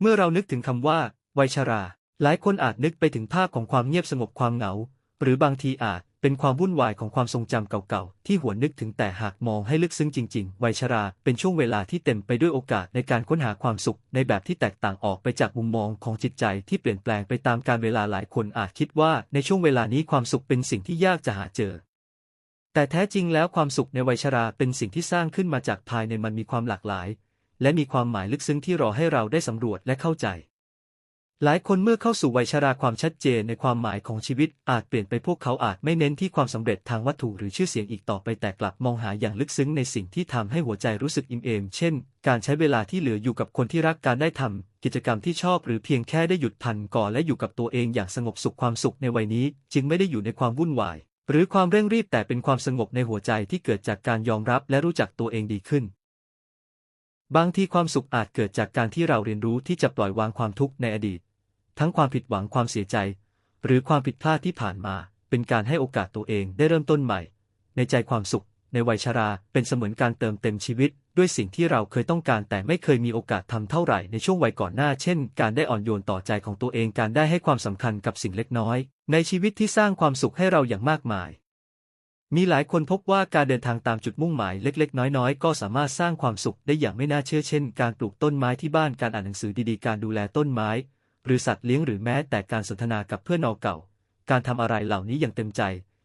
เมื่อเรานึกถึงคำว่า วัยชรา หลายคนอาจนึกไปถึงภาพของความเงียบสงบความเหงา หรือบางทีอาจเป็นความวุ่นวายของความทรงจำเก่าๆ ที่หวนนึกถึงแต่หากมองให้ลึกซึ้งจริงๆ วัยชราเป็นช่วงเวลาที่เต็มไปด้วยโอกาสในการค้นหาความสุข ในแบบที่แตกต่างออกไปจากมุมมองของจิตใจที่เปลี่ยนแปลงไปตามการเวลาหลายคนอาจคิดว่าในช่วงเวลานี้ความสุขเป็นสิ่งที่ยากจะหาเจอแต่แท้จริงแล้วความสุขในวัยชราเป็นสิ่งที่สร้างขึ้นมาจากภายในมันมีความหลากหลาย และมีความหมายลึกซึ้งที่รอให้เราได้สำรวจและเข้าใจ หลายคนเมื่อเข้าสู่วัยชราความชัดเจนในความหมายของชีวิตอาจเปลี่ยนไปพวกเขาอาจไม่เน้นที่ความสำเร็จทางวัตถุหรือชื่อเสียงอีกต่อไปแต่กลับมองหาอย่างลึกซึ้งในสิ่งที่ทำให้หัวใจรู้สึกอิ่มเอม เช่น การใช้เวลาที่เหลืออยู่กับคนที่รักการได้ทำกิจกรรมที่ชอบหรือเพียงแค่ได้หยุดพันก่อนและอยู่กับตัวเองอย่างสงบสุขความสุขในวัยนี้ จึงไม่ได้อยู่ในความวุ่นวายหรือความเร่งรีบแต่เป็นความสงบในหัวใจที่เกิดจากการยอมรับและรู้จักตัวเองดีขึ้น บางทีความสุขอาจเกิดจากการที่เราเรียนรู้ที่จะปล่อยวางความทุกข์ในอดีต ทั้งความผิดหวังความเสียใจ หรือความผิดพลาดที่ผ่านมา เป็นการให้โอกาสตัวเองได้เริ่มต้นใหม่ ในใจความสุข ในวัยชราเป็นเสมือนการเติมเต็มชีวิต ด้วยสิ่งที่เราเคยต้องการ แต่ไม่เคยมีโอกาสทำเท่าไหร่ในช่วงวัยก่อนหน้า เช่น การได้อ่อนโยนต่อใจของตัวเองการได้ให้ความสำคัญกับสิ่งเล็กน้อย ในชีวิตที่สร้างความสุขให้เราอย่างมากมาย มีหลายคนพบว่าการเดินทางตามจุดมุ่งหมายเล็กๆ น้อยๆ ก็สามารถสร้างความสุขได้อย่างไม่น่าเชื่อเช่น การปลูกต้นไม้ที่บ้านการอ่านหนังสือดีๆ การดูแลต้นไม้ หรือสัตว์เลี้ยงหรือแม้แต่การสนทนากับเพื่อนเก่า การทำอะไรเหล่านี้อย่างเต็มใจ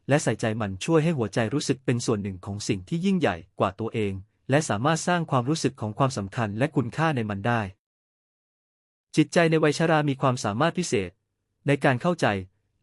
และใส่ใจมันช่วยให้หัวใจรู้สึกเป็นส่วนหนึ่งของสิ่งที่ยิ่งใหญ่กว่าตัวเอง และสามารถสร้างความรู้สึกของความสำคัญและคุณค่าในมันได้ จิตใจในวัยชรามีความสามารถพิเศษ ในการเข้าใจ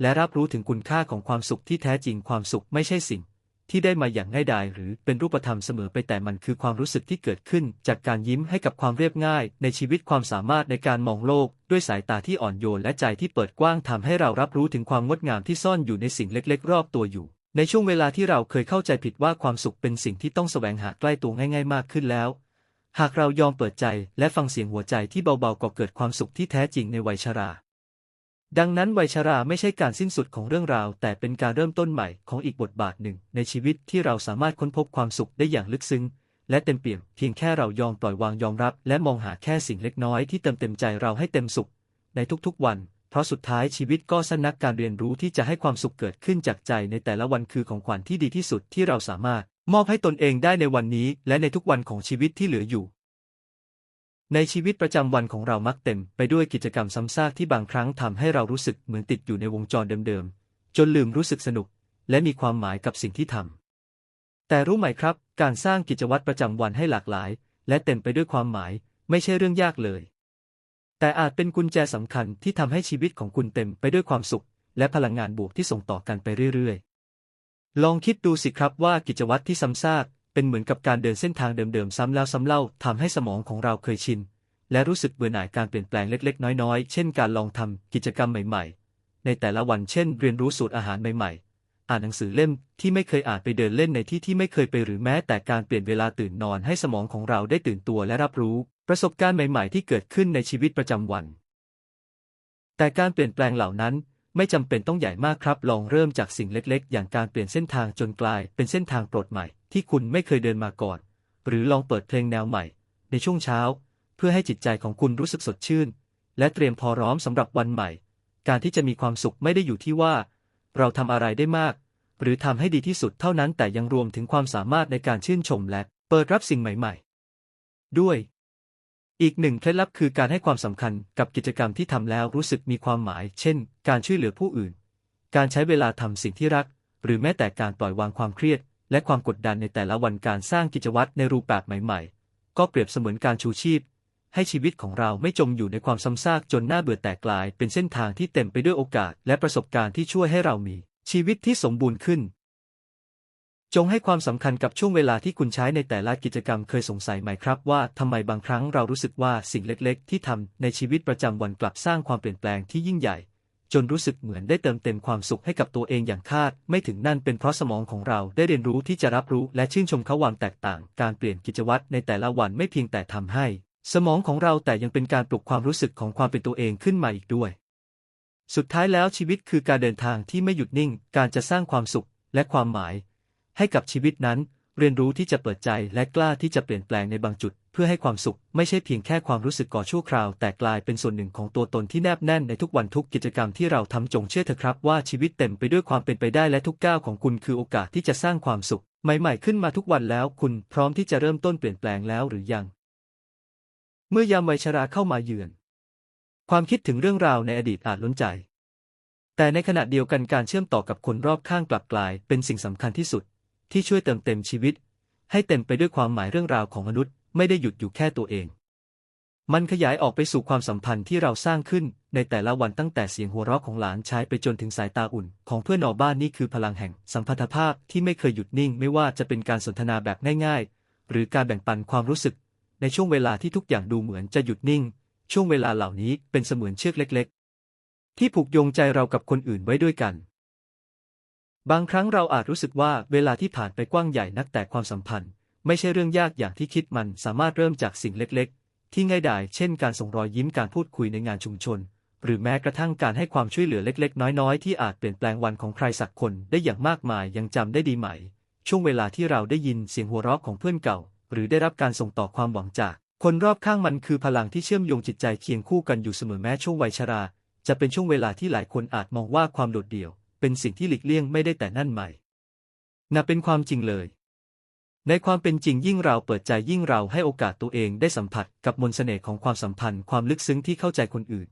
และรับรู้ถึงคุณค่าของความสุขที่แท้จริงความสุขไม่ใช่สิ่ง ที่ได้มาอย่างง่ายดายหรือเป็นรูปธรรมเสมอไปแต่มันคือความรู้สึกที่เกิดขึ้น จากการยิ้มให้กับความเรียบง่าย ในชีวิตความสามารถในการมองโลก ด้วยสายตาที่อ่อนโยนและใจที่เปิดกว้างทำให้เรารับรู้ถึงความงดงามที่ซ่อนอยู่ในสิ่งเล็กๆ รอบตัวอยู่ ในช่วงเวลาที่เราเคยเข้าใจผิดว่าความสุขเป็นสิ่งที่ต้องแสวงหาใกล้ตัวง่าย ๆ มากขึ้นแล้ว หากเรายอมเปิดใจและฟังเสียงหัวใจที่เบาๆก็เกิดความสุขที่แท้จริงในวัยชรา ดังนั้นวัยชราไม่ใช่การสิ้นสุดของเรื่องราว แต่เป็นการเริ่มต้นใหม่ของอีกบทบาทหนึ่ง ในชีวิตที่เราสามารถค้นพบความสุขได้อย่างลึกซึ้ง และเต็มเปี่ยมเพียงแค่เรายอมปล่อยวางยอมรับ และมองหาแค่สิ่งเล็กน้อยที่เติมเต็มใจเราให้เต็มสุข ในทุกๆวัน เพราะสุดท้ายชีวิตก็สั้นนักการเรียนรู้ที่จะให้ความสุขเกิดขึ้นจากใจในแต่ละวันคือของขวัญที่ดีที่สุดที่เราสามารถ มอบให้ตนเองได้ในวันนี้ และในทุกวันของชีวิตที่เหลืออยู่ ในชีวิตประจำวันของเรามักเต็มไปด้วยกิจกรรมซ้ำซากที่บางครั้งทำให้เรารู้สึกเหมือนติดอยู่ในวงจรเดิมๆ จนลืมรู้สึกสนุก และมีความหมายกับสิ่งที่ทำ แต่รู้ไหมครับ การสร้างกิจวัตรประจำวันให้หลากหลาย และเต็มไปด้วยความหมาย ไม่ใช่เรื่องยากเลย แต่อาจเป็นกุญแจสำคัญที่ทำให้ชีวิตของคุณเต็มไปด้วยความสุข และพลังงานบวกที่ส่งต่อกันไปเรื่อยๆ ลองคิดดูสิครับว่ากิจวัตรที่ซ้ำซาก เป็นเหมือนกับการเดินเส้นทางเดิมๆซ้ำแล้วซ้ำเล่าทำให้สมองของเราเคยชิน และรู้สึกเบื่อหน่ายการเปลี่ยนแปลงเล็ก ๆ น้อยๆ เช่นการลองทำกิจกรรมใหม่ๆ ในแต่ละวันเช่น เรียนรู้สูตรอาหารใหม่ๆ อ่านหนังสือเล่มที่ไม่เคยอ่านไปเดินเล่นในที่ที่ไม่เคยไปหรือแม้แต่การเปลี่ยนเวลาตื่นนอนให้สมองของเราได้ตื่นตัวและรับรู้ ประสบการณ์ใหม่ๆ ที่เกิดขึ้นในชีวิตประจำวัน แต่การเปลี่ยนแปลงเหล่านั้นไม่จำเป็นต้องใหญ่มากครับ ลองเริ่มจากสิ่งเล็กๆ อย่างการเปลี่ยนเส้นทางจนกลายเป็นเส้นทางโปรดใหม่ ที่คุณไม่เคยเดินมาก่อน หรือลองเปิดเพลงแนวใหม่ ในช่วงเช้า เพื่อให้จิตใจของคุณรู้สึกสดชื่น และเตรียมพอร้อมสำหรับวันใหม่ การที่จะมีความสุขไม่ได้อยู่ที่ว่า เราทำอะไรได้มาก หรือทำให้ดีที่สุดเท่านั้นแต่ยังรวมถึงความสามารถในการชื่นชมและเปิดรับสิ่งใหม่ ๆ ด้วย อีกหนึ่งเคล็ดลับคือการให้ความสำคัญกับกิจกรรมที่ทำแล้วรู้สึกมีความหมาย เช่น การช่วยเหลือผู้อื่น การใช้เวลาทำสิ่งที่รัก หรือแม้แต่การปล่อยวางความเครียด และความกดดันในแต่ละวันการสร้างกิจวัตรในรูปแบบใหม่ๆ ก็เปรียบเสมือนการชูชีพ ให้ชีวิตของเราไม่จมอยู่ในความซ้ำซากจนน่าเบื่อแต่กลาย เป็นเส้นทางที่เต็มไปด้วยโอกาส และประสบการณ์ที่ช่วยให้เรามี ชีวิตที่สมบูรณ์ขึ้น จงให้ความสำคัญกับช่วงเวลาที่คุณใช้ในแต่ละกิจกรรมเคยสงสัยไหมครับว่าทำไมบางครั้งเรารู้สึกว่าสิ่งเล็กๆ ที่ทำในชีวิตประจำวันกลับสร้างความเปลี่ยนแปลงที่ยิ่งใหญ่ จนรู้สึกเหมือนได้เติมเต็มความสุขให้กับตัวเองอย่างคาด ไม่ถึงนั่นเป็นเพราะสมองของเราได้เรียนรู้ที่จะรับรู้และชื่นชมเขาวามแตกต่าง การเปลี่ยนกิจวัตรในแต่ละวันไม่เพียงแต่ทำให้ สมองของเราแต่ยังเป็นการปลุกความรู้สึกของความเป็นตัวเองขึ้นมาอีกด้วย สุดท้ายแล้วชีวิตคือการเดินทางที่ไม่หยุดนิ่ง การจะสร้างความสุขและความหมาย ให้กับชีวิตนั้น เรียนรู้ที่จะเปิดใจและกล้าที่จะเปลี่ยนแปลงในบางจุด พื่อพื่อให้ความสุขไม่ใช่เพียงแค่ความรู้สึกก่อชั่วคราว แต่กลายเป็นส่วนหนึ่งของตัวตนที่แนบแน่นในทุกวันทุกกิจกรรมที่เราทำจงเชื่อเถอะครับว่าชีวิตเต็มไปด้วยความเป็นไปได้และทุกก้าวของคุณคือโอกาสที่จะสร้างความสุข ใหม่ๆขึ้นมาทุกวันแล้ว คุณพร้อมที่จะเริ่มต้นเปลี่ยนแปลงแล้วหรือยัง เมื่อยามวัยชราเข้ามาเยือน ความคิดถึงเรื่องราวในอดีตอาจล้นใจ แต่ในขณะเดียวกันการเชื่อมต่อกับคนรอบข้างกลับกลาย เป็นสิ่งสำคัญที่สุด ที่ช่วยเติมเต็มชีวิต ให้เต็มไปด้วยความหมายเรื่องราวของมนุษย์ ไม่ได้หยุดอยู่แค่ตัวเอง มันขยายออกไปสู่ความสัมพันธ์ที่เราสร้างขึ้นในแต่ละวันตั้งแต่เสียงหัวเราะของหลานชายไปจนถึงสายตาอุ่น ของเพื่อนนอบ้านนี่คือพลังแห่งสัมพันธภาพที่ไม่เคยหยุดนิ่ง ไม่ว่าจะเป็นการสนทนาแบบง่ายๆ หรือการแบ่งปันความรู้สึก ในช่วงเวลาที่ทุกอย่างดูเหมือนจะหยุดนิ่ง ช่วงเวลาเหล่านี้เป็นเสมือนเชือกเล็ก ๆ ที่ผูกโยงใจเรากับคนอื่นไว้ด้วยกัน บางครั้งเราอาจรู้สึกว่าเวลาที่ผ่านไปกว้างใหญ่นักแต่ความสัมพันธ์ ไม่ใช่เรื่องยากอย่างที่คิดมันสามารถเริ่มจากสิ่งเล็กๆ ที่ง่ายดายเช่นการส่งรอยยิ้มการพูดคุยในงานชุมชน หรือแม้กระทั่งการให้ความช่วยเหลือเล็ก ๆ น้อยๆ ที่อาจเปลี่ยนแปลงวันของใครสักคนได้อย่างมากมายยังจำได้ดีไหม ช่วงเวลาที่เราได้ยินเสียงหัวเราะของเพื่อนเก่า หรือได้รับการส่งต่อความหวังจาก คนรอบข้างมันคือพลังที่เชื่อมโยงจิตใจเคียงคู่กันอยู่เสมอแม้ช่วงวัยชรา จะเป็นช่วงเวลาที่หลายคนอาจมองว่าความโดดเดี่ยว เป็นสิ่งที่หลีกเลี่ยงไม่ได้แต่นั่นใหม่นับเป็นความจริงเลย ในความเป็นจริงยิ่งเราเปิดใจยิ่งเราให้โอกาสตัวเองได้สัมผัสกับมนต์เสน่ห์ของความสัมพันธ์ความลึกซึ้งที่เข้าใจคนอื่น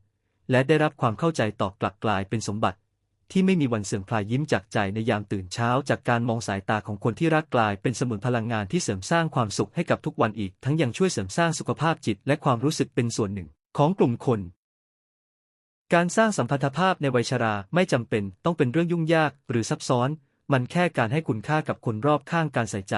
และได้รับความเข้าใจตอบกลับกลายเป็นสมบัติ ที่ไม่มีวันเสื่อมคลายยิ้มจากใจในยามตื่นเช้า จากการมองสายตาของคนที่รักกลายเป็นเสมือนพลังงานที่เสริมสร้างความสุขให้กับทุกวันอีก ทั้งยังช่วยเสริมสร้างสุขภาพจิตและความรู้สึกเป็นส่วนหนึ่ง ของกลุ่มคน การสร้างสัมพันธภาพในวัยชราไม่จำเป็นต้องเป็นเรื่องยุ่งยาก หรือซับซ้อน มันแค่การให้คุณค่ากับคนรอบข้างการใส่ใจ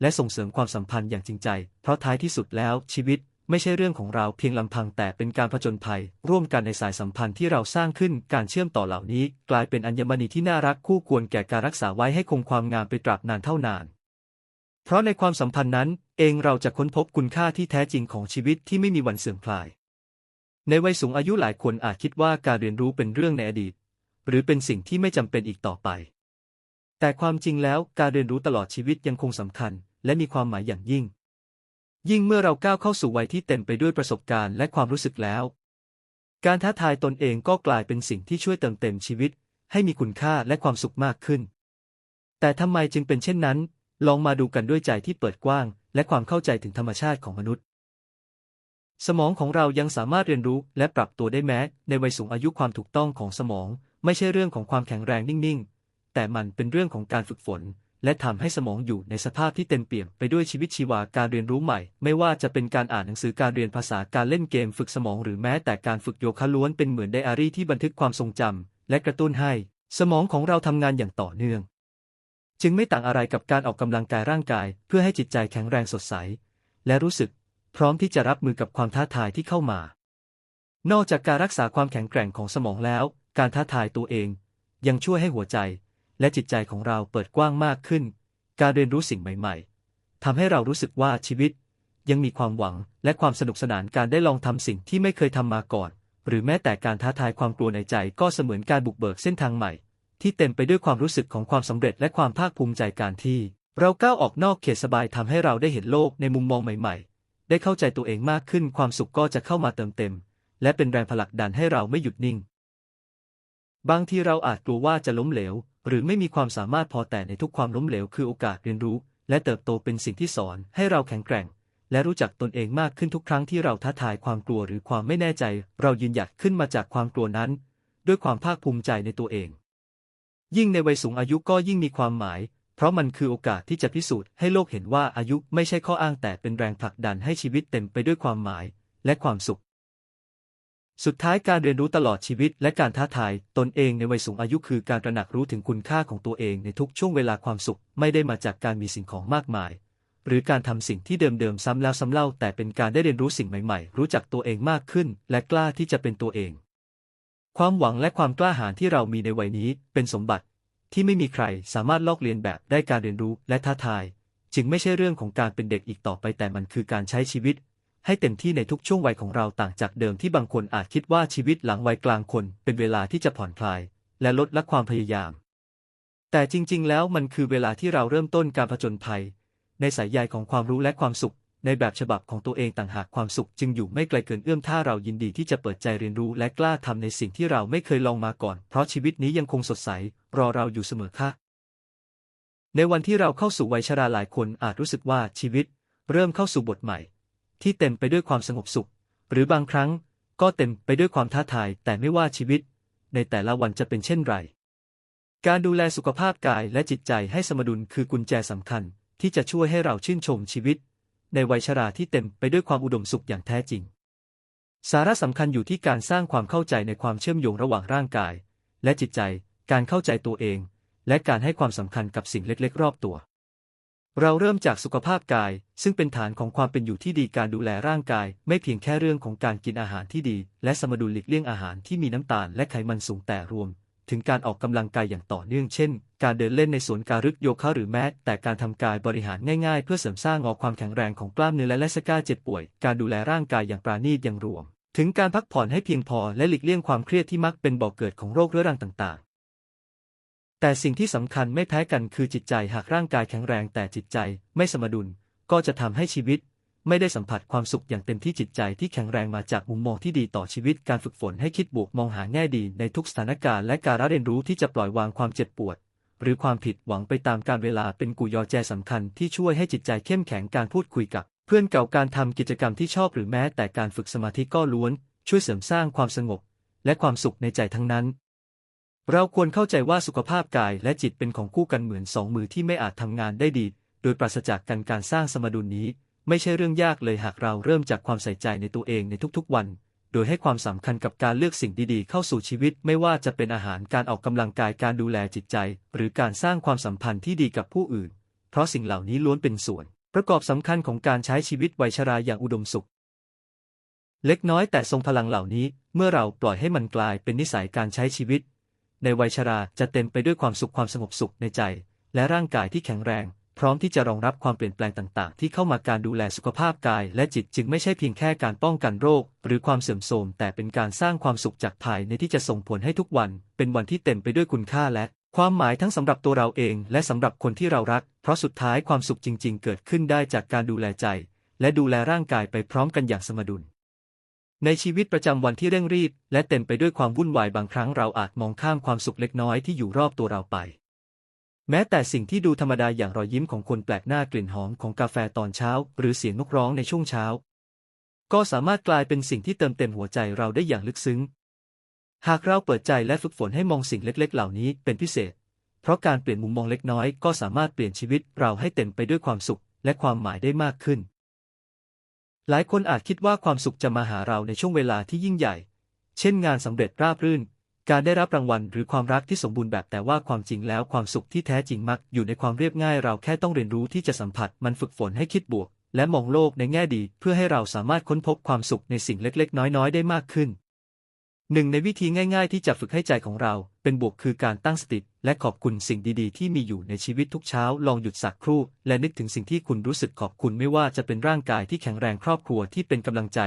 และส่งเสริมความสัมพันธ์อย่างจริงใจ เพราะท้ายที่สุดแล้วชีวิตไม่ใช่เรื่องของเราเพียงลำพังแต่เป็นการผจญภัย ร่วมกันในสายสัมพันธ์ที่เราสร้างขึ้นการเชื่อมต่อเหล่านี้ กลายเป็นอัญมณีที่น่ารักคู่ควรแก่การรักษาไว้ให้คงความงามไปตราบนานเท่านาน เพราะในความสัมพันธ์นั้น เองเราจะค้นพบคุณค่าที่แท้จริงของชีวิตที่ไม่มีวันเสื่อมคลาย ในวัยสูงอายุหลายคนอาจคิดว่าการเรียนรู้เป็นเรื่องในอดีต หรือเป็นสิ่งที่ไม่จำเป็นอีกต่อไป แต่ความจริงแล้วการเรียนรู้ตลอดชีวิตยังคงสำคัญ และมีความหมายอย่างยิ่ง ยิ่งเมื่อเราก้าวเข้าสู่วัยที่เต็มไปด้วยประสบการณ์และความรู้สึกแล้ว การท้าทายตนเองก็กลายเป็นสิ่งที่ช่วยเติมเต็มชีวิต ให้มีคุณค่าและความสุขมากขึ้น แต่ทำไมจึงเป็นเช่นนั้น ลองมาดูกันด้วยใจที่เปิดกว้าง และความเข้าใจถึงธรรมชาติของมนุษย์ สมองของเรายังสามารถเรียนรู้และปรับตัวได้แม้ ในวัยสูงอายุความถูกต้องของสมอง ไม่ใช่เรื่องของความแข็งแรงนิ่งๆ แต่มันเป็นเรื่องของการฝึกฝน และทำให้สมองอยู่ในสภาพที่เต็มเปี่ยมไปด้วยชีวิตชีวาการเรียนรู้ใหม่ ไม่ว่าจะเป็นการอ่านหนังสือการเรียนภาษาการเล่นเกมฝึกสมองหรือแม้แต่การฝึกโยคะล้วนเป็นเหมือนไดอารี่ที่บันทึกความทรงจำและกระตุ้นให้ สมองของเราทำงานอย่างต่อเนื่อง จึงไม่ต่างอะไรกับการออกกำลังกายร่างกาย เพื่อให้จิตใจแข็งแรงสดใส และรู้สึก พร้อมที่จะรับมือกับความท้าทายที่เข้ามานอกจากการรักษาความแข็งแกร่งของสมองแล้ว การท้าทายตัวเอง ยังช่วยให้หัวใจ และจิตใจของเราเปิดกว้างมากขึ้น การเรียนรู้สิ่งใหม่ ๆทำให้เรารู้สึกว่าชีวิต ยังมีความหวังและความสนุกสนานการได้ลองทำสิ่งที่ไม่เคยทำมาก่อน หรือแม้แต่การท้าทายความกลัวในใจก็เสมือนการบุกเบิกเส้นทางใหม่ ที่เต็มไปด้วยความรู้สึกของความสำเร็จและความภาคภูมิใจการที่ เราก้าวออกนอกเขตสบายทำให้เราได้เห็นโลกในมุมมองใหม่ ๆ ได้เข้าใจตัวเองมากขึ้นความสุขก็จะเข้ามาเติมเต็ม และเป็นแรงผลักดันให้เราไม่หยุดนิ่ง บางทีเราอาจกลัวว่าจะล้มเหลว หรือไม่มีความสามารถพอแต่ในทุกความล้มเหลวคือโอกาสเรียนรู้ และเติบโตเป็นสิ่งที่สอนให้เราแข็งแกร่ง และรู้จักตนเองมากขึ้นทุกครั้งที่เราท้าทายความกลัวหรือความไม่แน่ใจ เรายืนหยัดขึ้นมาจากความกลัวนั้น ด้วยความภาคภูมิใจในตัวเอง ยิ่งในวัยสูงอายุก็ยิ่งมีความหมาย เพราะมันคือโอกาสที่จะพิสูจน์ให้โลกเห็นว่าอายุไม่ใช่ข้ออ้างแต่เป็นแรงผลักดันให้ชีวิตเต็มไปด้วยความหมาย และความสุข สุดท้ายการเรียนรู้ตลอดชีวิตและการท้าทายตนเองในวัยสูงอายุคือการตระหนักรู้ถึงคุณค่าของตัวเองในทุกช่วงเวลาความสุข ไม่ได้มาจากการมีสิ่งของมากมาย หรือการทำสิ่งที่เดิมๆซ้ำแล้วซ้ำเล่า แต่เป็นการได้เรียนรู้สิ่งใหม่ๆ รู้จักตัวเองมากขึ้น และกล้าที่จะเป็นตัวเอง ความหวังและความกล้าหาญที่เรามีในวัยนี้เป็นสมบัติ ที่ไม่มีใครสามารถลอกเลียนแบบได้การเรียนรู้และท้าทาย จึงไม่ใช่เรื่องของการเป็นเด็กอีกต่อไปแต่มันคือการใช้ชีวิต ให้เต็มที่ในทุกช่วงวัยของเราต่างจากเดิมที่บางคนอาจคิดว่าชีวิตหลังวัยกลางคน เป็นเวลาที่จะผ่อนคลาย และลดละความพยายาม แต่จริง ๆ แล้วมันคือเวลาที่เราเริ่มต้นการผจญภัย ในสายใยของความรู้และความสุข ในแบบฉบับของตัวเองต่างหากความสุข จึงอยู่ไม่ไกลเกินเอื้อมถ้าเรายินดีที่จะเปิดใจเรียนรู้และกล้าทำในสิ่งที่เราไม่เคยลองมาก่อน เพราะชีวิตนี้ยังคงสดใส รอเราอยู่เสมอค่ะ ในวันที่เราเข้าสู่วัยชราหลายคนอาจรู้สึกว่าชีวิต เริ่มเข้าสู่บทใหม่ ที่เต็มไปด้วยความสงบสุข หรือบางครั้งก็เต็มไปด้วยความท้าทาย แต่ไม่ว่าชีวิต ในแต่ละวันจะเป็นเช่นไร การดูแลสุขภาพกายและจิตใจให้สมดุลคือกุญแจสำคัญ ที่จะช่วยให้เราชื่นชมชีวิต ในวัยชราที่เต็มไปด้วยความอุดมสุขอย่างแท้จริง สาระสำคัญอยู่ที่การสร้างความเข้าใจในความเชื่อมโยงระหว่างร่างกาย และจิตใจ การเข้าใจตัวเอง และการให้ความสำคัญกับสิ่งเล็ก ๆ รอบตัว เราเริ่มจากสุขภาพกาย ซึ่งเป็นฐานของความเป็นอยู่ที่ดีการดูแลร่างกาย ไม่เพียงแค่เรื่องของการกินอาหารที่ดี และสมดุลหลีกเลี่ยงอาหารที่มีน้ำตาลและไขมันสูงแต่รวม ถึงการออกกำลังกายอย่างต่อเนื่องเช่น การเดินเล่นในสวนการึกโยคะหรือแม้แต่การทำกายบริหารง่ายๆ เพื่อเสริมสร้างงอกความแข็งแรงของกล้ามเนื้อและและสก้าเจ็บป่วย การดูแลร่างกายอย่างปราณีตอย่างรวม ถึงการพักผ่อนให้เพียงพอและหลีกเลี่ยงความเครียดที่มักเป็นบ่อกเกิดของโรคเรื้อรังต่างๆ แต่สิ่งที่สำคัญไม่แพ้กันคือจิตใจหากร่างกายแข็งแรงแต่จิตใจไม่สมดุล ก็จะทำให้ชีวิต ไม่ได้สัมผัสความสุขอย่างเต็มที่จิตใจที่แข็งแรงมาจากมุมมองที่ดีต่อชีวิตการฝึกฝนให้คิดบวกมองหาแง่ดีในทุกสถานการณ์และการเรียนรู้ที่จะปล่อยวางความเจ็บปวด หรือความผิดหวังไปตามการเวลาเป็นกุญแจสำคัญที่ช่วยให้จิตใจเข้มแข็งการพูดคุยกับ เพื่อนเก่าการทำกิจกรรมที่ชอบหรือแม้แต่การฝึกสมาธิก็ล้วน ช่วยเสริมสร้างความสงบ และความสุขในใจทั้งนั้น เราควรเข้าใจว่าสุขภาพกายและจิตเป็นของคู่กันเหมือนสองมือที่ไม่อาจทำงานได้ดี โดยปราศจากกันการสร้างสมดุลนี้ ไม่ใช่เรื่องยากเลยหากเราเริ่มจากความใส่ใจในตัวเองในทุกๆวัน โดยให้ความสำคัญกับการเลือกสิ่งดีๆ เข้าสู่ชีวิต ไม่ว่าจะเป็นอาหารการออกกำลังกายการดูแลจิตใจ หรือการสร้างความสัมพันธ์ที่ดีกับผู้อื่น เพราะสิ่งเหล่านี้ล้วนเป็นส่วน ประกอบสำคัญของการใช้ชีวิตวัยชราอย่างอุดมสุข เล็กน้อยแต่ทรงพลังเหล่านี้ เมื่อเราปล่อยให้มันกลายเป็นนิสัยการใช้ชีวิต ในวัยชราจะเต็มไปด้วยความสุขความสงบสุขในใจ และร่างกายที่แข็งแรง พร้อมที่จะรองรับความเปลี่ยนแปลงต่างๆ ที่เข้ามาการดูแลสุขภาพกาย และจิตจึงไม่ใช่เพียงแค่การป้องกันโรค หรือความเสื่อมโทรมแต่เป็นการสร้างความสุขจากภายในที่จะส่งผลให้ทุกวัน เป็นวันที่เต็มไปด้วยคุณค่าและความหมายทั้งสำหรับตัวเราเอง และสำหรับคนที่เรารัก เพราะสุดท้ายความสุขจริง ๆ เกิดขึ้นได้จากการดูแลใจ และดูแลร่างกายไปพร้อมกันอย่างสมดุล ในชีวิตประจำวันที่เร่งรีบ และเต็มไปด้วยความวุ่นวายบางครั้งเราอาจมองข้ามความสุขเล็กน้อยที่อยู่รอบตัวเราไป แม้แต่สิ่งที่ดูธรรมดาอย่างรอยยิ้มของคนแปลกหน้ากลิ่นหอมของกาแฟตอนเช้า หรือเสียงนกร้องในช่วงเช้า ก็สามารถกลายเป็นสิ่งที่เติมเต็มหัวใจเราได้อย่างลึกซึ้ง หากเราเปิดใจและฝึกฝนให้มองสิ่งเล็กๆ เหล่านี้เป็นพิเศษ เพราะการเปลี่ยนมุมมองเล็กน้อยก็สามารถเปลี่ยนชีวิตเราให้เต็มไปด้วยความสุขและความหมายได้มากขึ้น หลายคนอาจคิดว่าความสุขจะมาหาเราในช่วงเวลาที่ยิ่งใหญ่ เช่นงานสำเร็จราบรื่น การได้รับรางวัลหรือความรักที่สมบูรณ์แบบแต่ว่าความจริงแล้วความสุขที่แท้จริงมักอยู่ในความเรียบง่ายเราแค่ต้องเรียนรู้ที่จะสัมผัสมันฝึกฝนให้คิดบวก และมองโลกในแง่ดี เพื่อให้เราสามารถค้นพบความสุขในสิ่งเล็กๆ น้อยๆ ได้มากขึ้นหนึ่งในวิธีง่ายๆ ที่จะฝึกให้ใจของเราเป็นบวกคือการตั้งสติ และขอบคุณสิ่งดีๆ ที่มีอยู่ในชีวิตทุกเช้า ลองหยุดสักครู่ และนึกถึงสิ่งที่คุณรู้สึกขอบคุณไม่ว่าจะเป็นร่างกายที่แข็งแรงครอบครัวที่เป็นกำลังใจ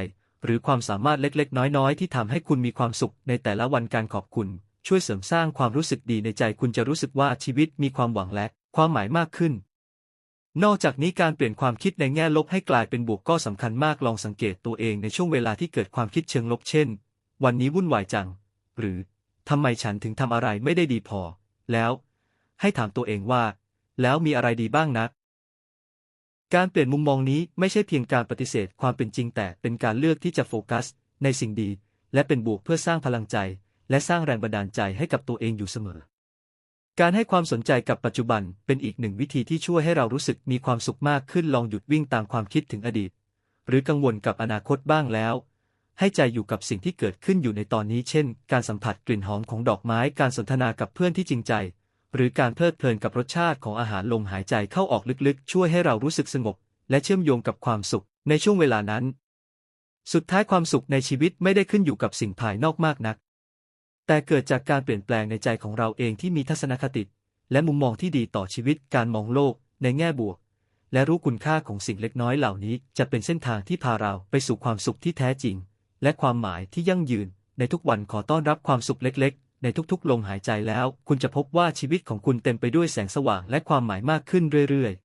หรือความสามารถเล็กๆ น้อยๆ ที่ทำให้คุณมีความสุขในแต่ละวันการขอบคุณ ช่วยเสริมสร้างความรู้สึกดีในใจคุณจะรู้สึกว่าชีวิตมีความหวังและความหมายมากขึ้น นอกจากนี้การเปลี่ยนความคิดในแง่ลบให้กลายเป็นบวกก็สำคัญมากลองสังเกตตัวเองในช่วงเวลาที่เกิดความคิดเชิงลบเช่น วันนี้วุ่นวายจัง หรือทำไมฉันถึงทำอะไรไม่ได้ดีพอ แล้ว ให้ถามตัวเองว่า แล้วมีอะไรดีบ้างนะการเปลี่ยนมุมมองนี้ไม่ใช่เพียงการปฏิเสธความเป็นจริงแต่เป็นการเลือกที่จะโฟกัส ในสิ่งดี และเป็นบวกเพื่อสร้างพลังใจ และสร้างแรงบันดาลใจให้กับตัวเองอยู่เสมอ การให้ความสนใจกับปัจจุบันเป็นอีกหนึ่งวิธีที่ช่วยให้เรารู้สึกมีความสุขมากขึ้นลองหยุดวิ่งตามความคิดถึงอดีต หรือกังวลกับอนาคตบ้างแล้ว ให้ใจอยู่กับสิ่งที่เกิดขึ้นอยู่ในตอนนี้ เช่น การสัมผัสกลิ่นหอมของดอกไม้ การสนทนากับเพื่อนที่จริงใจ หรือการเพลิดเพลินกับรสชาติของอาหารลมหายใจเข้าออกลึกๆ ช่วยให้เรารู้สึกสงบ และเชื่อมโยงกับความสุข ในช่วงเวลานั้น สุดท้ายความสุขในชีวิตไม่ได้ขึ้นอยู่กับสิ่งภายนอกมากนัก แต่เกิดจากการเปลี่ยนแปลงในใจของเราเองที่มีทัศนคติ และมุมมองที่ดีต่อชีวิต การมองโลก ในแง่บวก และรู้คุณค่าของสิ่งเล็กน้อยเหล่านี้ จะเป็นเส้นทางที่พาเราไปสู่ความสุขที่แท้จริง และความหมายที่ยั่งยืน ในทุกวันขอต้อนรับความสุขเล็ก ๆ ในทุกๆ ลมหายใจแล้ว คุณจะพบว่าชีวิตของคุณเต็มไปด้วยแสงสว่างและความหมายมากขึ้นเรื่อยๆ